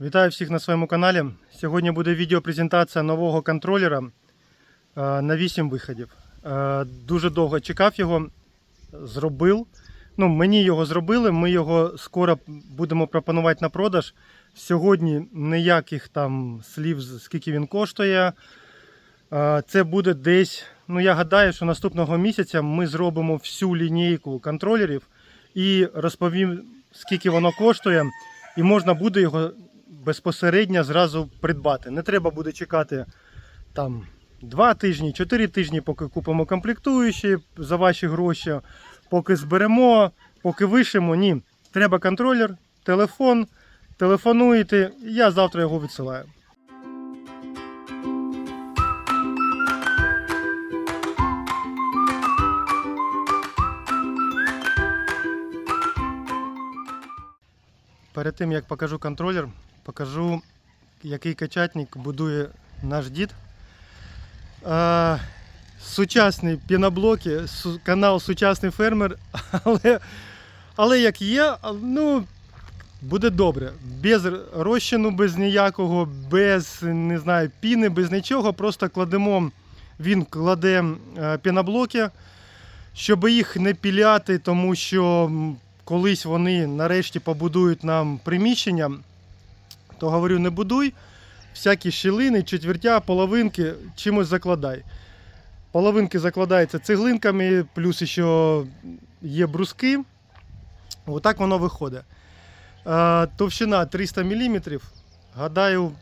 Вітаю всіх на своєму каналі. Сьогодні буде відеопрезентація нового контролера е, на 8 виходів. Е, Дуже довго чекав його, зробив. Ну, мені його зробили, ми його скоро будемо пропонувати на продаж. Сьогодні ніяких там слів, скільки він коштує. Е, Це буде десь, ну я гадаю, що наступного місяця ми зробимо всю лінійку контролерів і розповім, скільки воно коштує, і можна буде його безпосередньо зразу придбати. Не треба буде чекати там 2 тижні, 4 тижні, поки купимо комплектуючі за ваші гроші, поки зберемо, поки вишимо. Ні. Треба контролер, телефон, телефонуєте, я завтра його відсилаю. Перед тим як покажу контролер, покажу, який качатник будує наш дід. Сучасні піноблоки, канал Сучасний фермер, але, але як є, ну, буде добре. Без розчину, без ніякого, без не знаю, піни, без нічого. Просто кладемо, він кладе е, піноблоки, щоб їх не піляти, тому що колись вони нарешті побудують нам приміщення, то говорю, не будуй. Всякі щілини, четвертя, половинки чимось закладай. Половинки закладаються цеглинками, плюс ще є бруски. Отак воно виходить. Товщина 300 мм. Гадаю,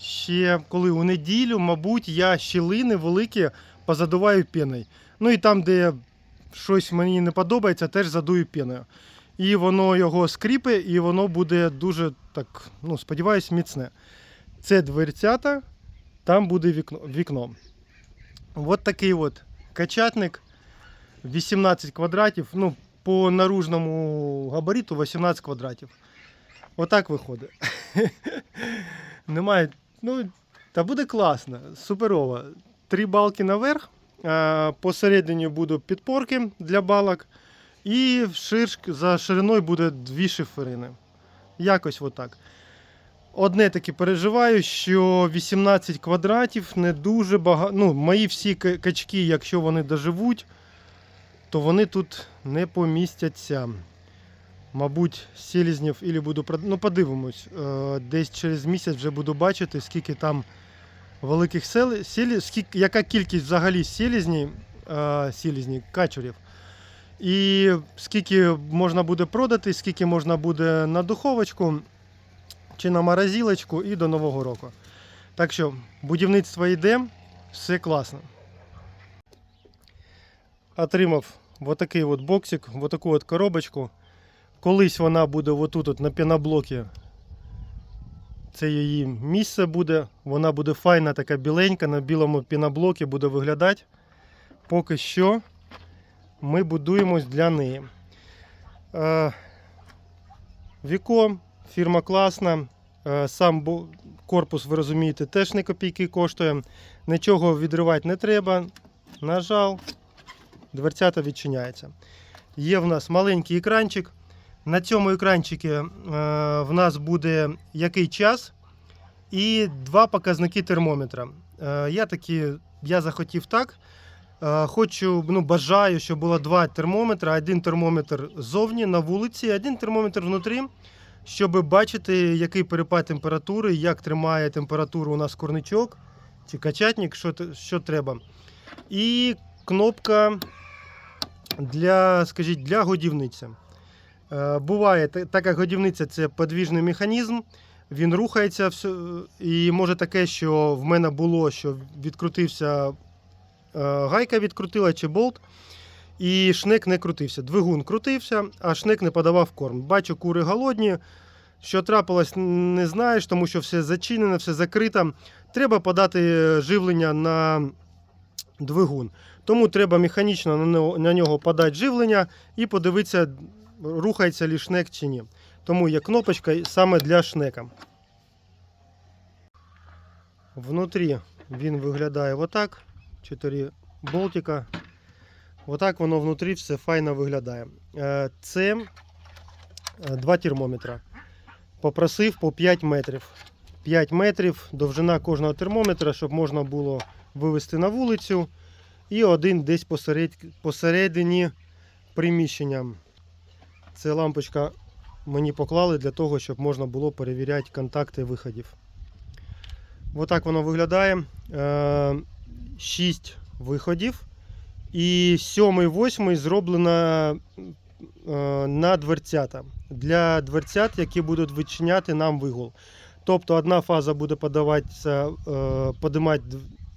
ще коли у неділю, мабуть, я щілини великі позадуваю піною. Ну і там, де щось мені не подобається, теж задую піною. І воно його скріпе, і воно буде дуже так, ну, сподіваюсь, міцне. Це дверцята, там буде вікно. вікно. От такий от качатник. 18 квадратів. Ну, по наружному габариту 18 квадратів. Отак виходить. Немає. Ну, та буде класно, суперово. Три балки наверх. Посередині будуть підпорки для балок. І ширш, за шириною буде дві шиферини. Якось отак. Одне таки переживаю, що 18 квадратів не дуже багато. Ну, мої всі качки, якщо вони доживуть, то вони тут не помістяться. Мабуть, селізнів і буду Ну, подивимось. Е, Десь через місяць вже буду бачити, скільки там великих сели... селі... скільки... яка кількість взагалі селізнів, е, селізнів, качурів. І скільки можна буде продати, скільки можна буде на духовочку чи на морозилочку і до Нового року. Так що будівництво йде, все класно. Отримав отакий от боксик, отаку от коробочку. Колись вона буде отут от на піноблокі. Це її місце буде. Вона буде файна, така біленька, на білому піноблокі буде виглядати. Поки що ми будуємось для неї. Е, Віко, фірма класна. Е, Сам корпус, ви розумієте, теж не копійки коштує. Нічого відривати не треба. Нажав, дверцята відчиняється. Є в нас маленький екранчик. На цьому екранчику е, в нас буде який час і два показники термометра. Я такі, я захотів так. Е, Хочу, ну, бажаю, щоб було два термометри. Один термометр ззовні на вулиці, один термометр внутрі, щоб бачити, який перепад температури, як тримає температуру у нас корничок чи качатник, що, що треба. І кнопка для, скажіть, для годівниці. Е, Буває, та- так як годівниця це подвіжний механізм, він рухається і може таке, що в мене було, що відкрутився гайка відкрутила чи болт, і шнек не крутився. Двигун крутився, а шнек не подавав корм. Бачу, кури голодні. Що трапилось, не знаєш, тому що все зачинено, все закрито. Треба подати живлення на двигун. Тому треба механічно на нього подати живлення і подивитися, рухається ли шнек чи ні. Тому є кнопочка саме для шнека. Внутрі він виглядає отак. Чотири болтика. Отак воно внутрі все файно виглядає. Е, Це е, два термометра. попросив по 5 метрів. 5 метрів довжина кожного термометра, щоб можна було вивести на вулицю. І один десь посеред, посередині приміщення. Це лампочка мені поклали для того, щоб можна було перевіряти контакти виходів. Отак воно виглядає. 6 виходів. І сьомий, восьмий зроблено е, на дверцята. Для дверцят, які будуть відчиняти нам вигул. Тобто одна фаза буде подаватися, е, подимати,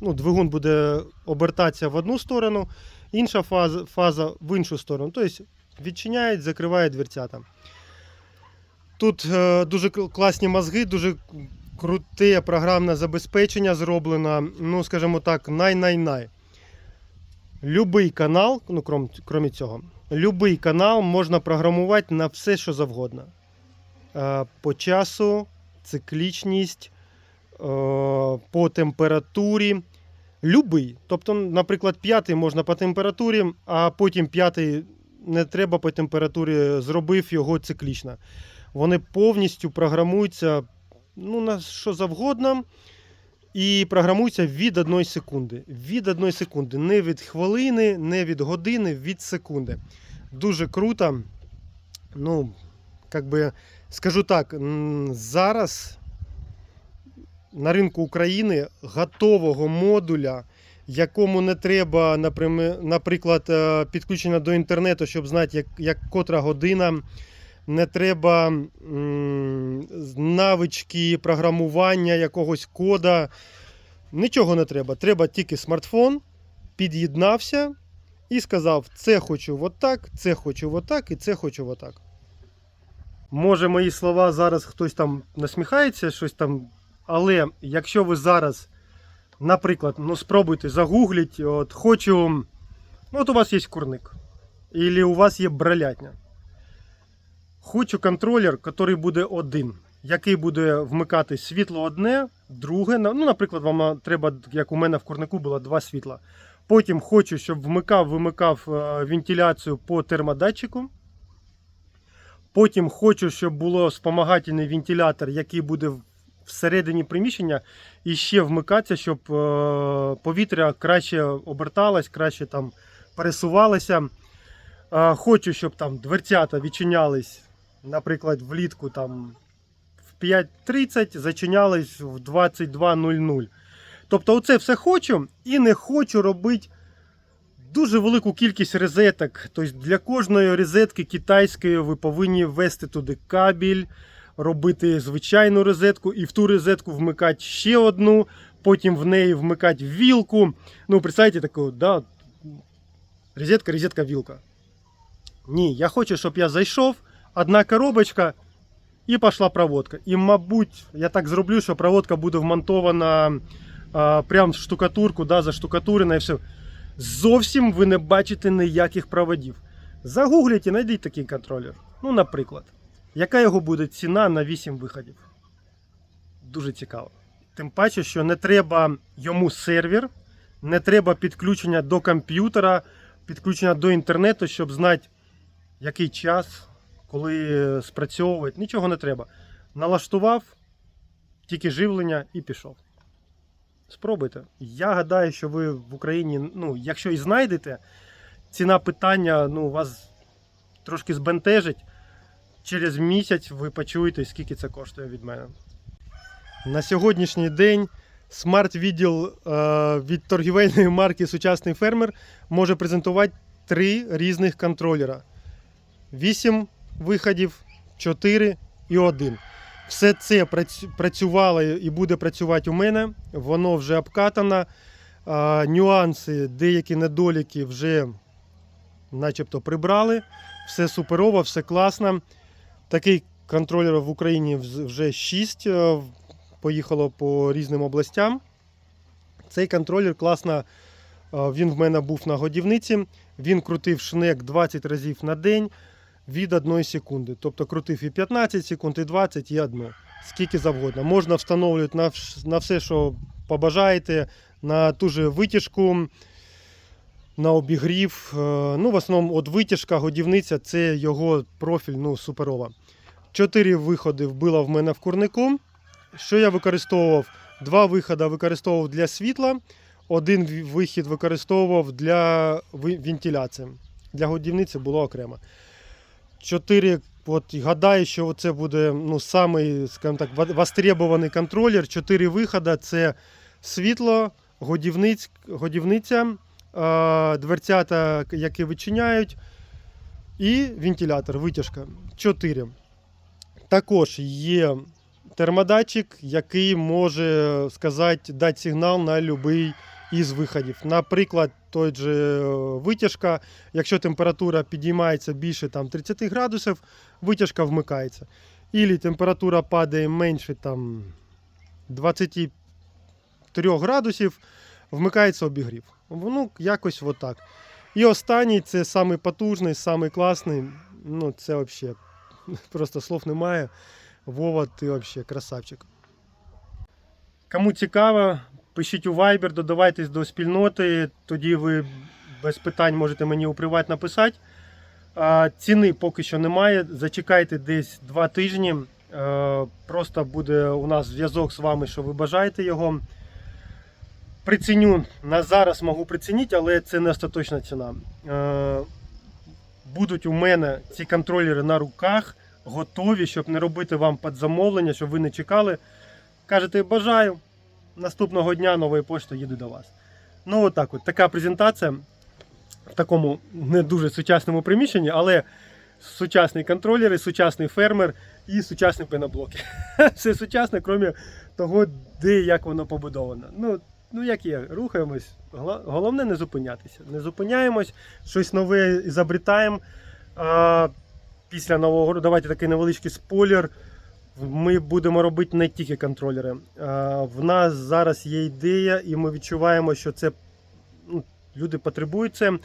ну, двигун буде обертатися в одну сторону, інша фаза, фаза в іншу сторону. Тобто відчиняють, закривають дверцята. Тут е, дуже класні мозги, дуже круте програмне забезпечення зроблено. Ну, скажімо так, най-най-най. Любий канал, ну крім, крім цього, любий канал можна програмувати на все, що завгодно. Е, По часу, циклічність, е, по температурі. Любий. Тобто, наприклад, п'ятий можна по температурі, а потім п'ятий не треба по температурі, зробив його циклічно. Вони повністю програмуються ну, на що завгодно. І програмуються від 1 секунди. Від 1 секунди. Не від хвилини, не від години, від секунди. Дуже круто. Ну, як би, скажу так, зараз на ринку України готового модуля, якому не треба, наприклад, е, підключення до інтернету, щоб знати, як, як котра година. Не треба навички програмування якогось кода. Нічого не треба. Треба тільки смартфон, під'єднався і сказав: це хочу отак, це хочу отак і це хочу отак. Може, мої слова зараз хтось там насміхається, щось там. Але якщо ви зараз, наприклад, ну спробуйте загугліть, от хочу. Ну, от у вас є курник. Або у вас є бралятня. Хочу контролер, який буде один, який буде вмикати світло одне, друге. Ну, наприклад, вам треба, як у мене в курнику було два світла. Потім хочу, щоб вмикав, вимикав е, вентиляцію по термодатчику. Потім хочу, щоб було спомагательний вентилятор, який буде всередині приміщення, і ще вмикатися, щоб е, повітря краще оберталось, краще там пересувалося. Е, Хочу, щоб там дверцята відчинялись, наприклад, влітку там в 5.30, зачинялись в 22.00. Тобто, оце все хочу і не хочу робити дуже велику кількість розеток. Тобто для кожної розетки китайської ви повинні ввести туди кабель, робити звичайну розетку і в ту розетку вмикати ще одну, потім в неї вмикати вілку. Ну, представте таку, да, розетка, розетка, вілка. Ні, я хочу, щоб я зайшов, одна коробочка і пішла проводка. І, мабуть, я так зроблю, що проводка буде вмонтована а, прям в штукатурку, да, заштукатурена і все. Зовсім ви не бачите ніяких проводів. Загугліть і знайдіть такий контролер. Ну, наприклад, яка його буде ціна на 8 виходів? Дуже цікаво. Тим паче, що не треба йому сервер, не треба підключення до комп'ютера, підключення до інтернету, щоб знати, який час, коли спрацьовувати. Нічого не треба. Налаштував, тільки живлення і пішов. Спробуйте. Я гадаю, що ви в Україні, ну, якщо і знайдете, ціна питання ну, вас трошки збентежить. Через місяць ви почуєте, скільки це коштує від мене. На сьогоднішній день смарт-відділ е, від торгівельної марки Сучасний фермер може презентувати три різних контролера: 8 виходів, 4 і 1. Все це працювало і буде працювати у мене. Воно вже обкатано. Нюанси, деякі недоліки вже начебто прибрали. Все суперово, все класно. Такий контролер в Україні вже 6. Поїхало по різним областям. Цей контролер класно. е, Він в мене був на годівниці. Він крутив шнек 20 разів на день від 1 секунди. Тобто крутив і 15 секунд, і 20, і 1. Скільки завгодно. Можна встановлювати на, на все, що побажаєте, на ту же витяжку, на обігрів. Е, Ну, в основному, от витяжка, годівниця це його профіль, ну, суперова. Чотири виходи вбило в мене в курнику. Що я використовував? Два виходи використовував для світла, один вихід використовував для вентиляції. Для годівниці було окремо. Чотири, от гадаю, що це буде ну, самий, скажімо так, востребований контролер. Чотири виходи це світло, годівниць, годівниця, дверцята, які відчиняють, і вентилятор, витяжка. Чотири. Також є термодатчик, який може сказати, дати сигнал на будь-який із виходів. Наприклад, той же е, витяжка, якщо температура підіймається більше там, 30 градусів, витяжка вмикається. Ілі температура падає менше там, 23 градусів, вмикається обігрів. Ну, якось отак. І останній це самий потужний, самий класний. Ну, це взагалі просто слов немає. Вова, ти взагалі красавчик. Кому цікаво, пишіть у Viber, додавайтесь до спільноти, тоді ви без питань можете мені у приват написати. Ціни поки що немає. Зачекайте десь два тижні. Е, Просто буде у нас зв'язок з вами, що ви бажаєте його. Приціню на зараз можу прицінити, але це не остаточна ціна. Е, Будуть у мене ці контролери на руках, готові, щоб не робити вам підзамовлення, щоб ви не чекали. Кажете, бажаю. Наступного дня новою поштою їду до вас. Ну, отак от. Така презентація в такому не дуже сучасному приміщенні, але сучасні контролери, сучасний фермер і сучасні пеноблоки. Все сучасне, крім того, де і як воно побудовано. Ну, ну як є, рухаємось. Головне не зупинятися. Не зупиняємось, щось нове ізобретаємо. А, після нового року, давайте такий невеличкий спойлер. Ми будемо робити не тільки контролери. В нас зараз є ідея, і ми відчуваємо, що це ну, люди потребують це.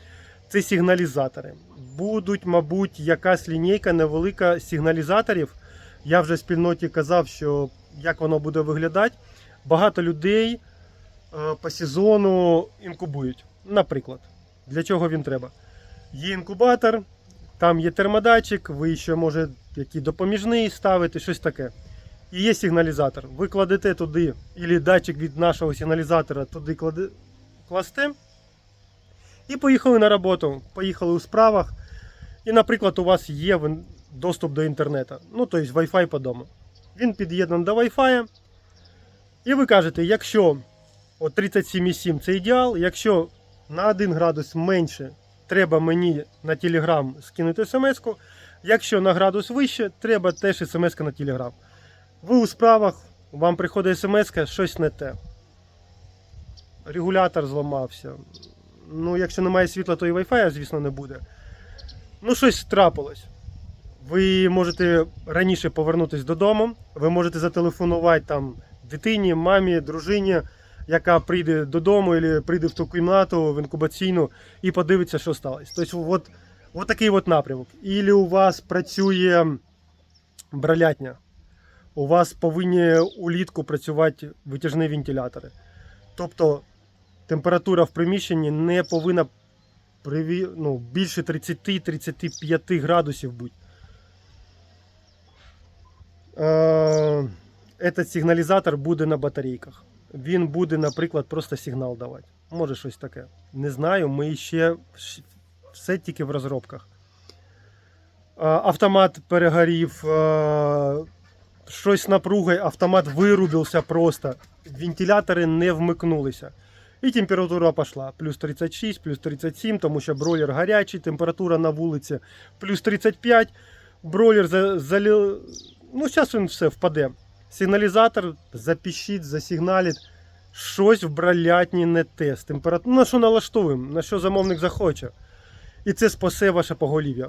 Це сигналізатори. Будуть, мабуть, якась лінійка невелика сигналізаторів. Я вже в спільноті казав, що як воно буде виглядати. Багато людей е, по сезону інкубують. Наприклад, для чого він треба? Є інкубатор, там є термодатчик, ви ще може який допоміжний ставити, щось таке. І є сигналізатор. Ви кладете туди, або датчик від нашого сигналізатора туди кладе, класте. І поїхали на роботу. Поїхали у справах. І, наприклад, у вас є доступ до інтернету. Ну, тобто Wi-Fi по дому. Він під'єднаний до Wi-Fi. І ви кажете, якщо от 37,7 це ідеал, якщо на 1 градус менше треба мені на Telegram скинути смс-ку, якщо на градус вище, треба теж смс на Telegram. Ви у справах, вам приходить смс, щось не те. Регулятор зламався. Ну, якщо немає світла, то і Wi-Fi, звісно, не буде. Ну, щось трапилось. Ви можете раніше повернутися додому, ви можете зателефонувати там дитині, мамі, дружині, яка прийде додому або прийде в ту кімнату в інкубаційну і подивиться, що сталося. Тобто, от, от от напрямок. Ілі у вас працює бралятня, у вас повинні улітку працювати витяжні вентилятори. Тобто температура в приміщенні не повинна ну, більше 30-35 градусів бути. Е, Этот сигналізатор буде на батарейках. Він буде, наприклад, просто сигнал давати. Може щось таке. Не знаю, ми ще все тільки в розробках. Автомат перегорів, щось напругою, автомат вирубився просто. Вентилятори не вмикнулися. І температура пішла. Плюс 36, плюс 37, тому що бройлер гарячий, температура на вулиці плюс 35. Бройлер за, залі... Ну, зараз він все впаде. Сигналізатор запіщить, засигналить. Щось в бралятні не те. Температура... Ну, на що налаштовуємо, на що замовник захоче. І це спасе ваше поголів'я.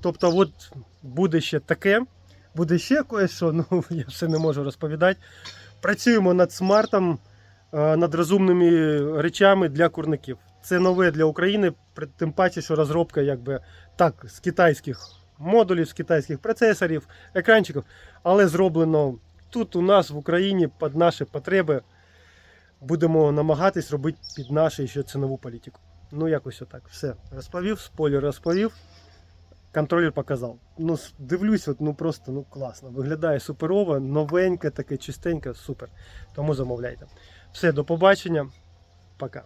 Тобто, от буде ще таке, буде ще кое-що, ну я все не можу розповідати. Працюємо над смартом, е, над розумними речами для курників. Це нове для України, тим паче, що розробка якби так, з китайських модулів, з китайських процесорів, екранчиків, але зроблено тут у нас в Україні під наші потреби. Будемо намагатись робити під нашу ще цінову політику. Ну, якось отак. Все. Розповів, спойлер розповів. контролер показав. Ну, дивлюсь, от, ну просто ну класно. Виглядає суперово, новеньке, таке чистеньке, супер. Тому замовляйте. Все, до побачення. Пока.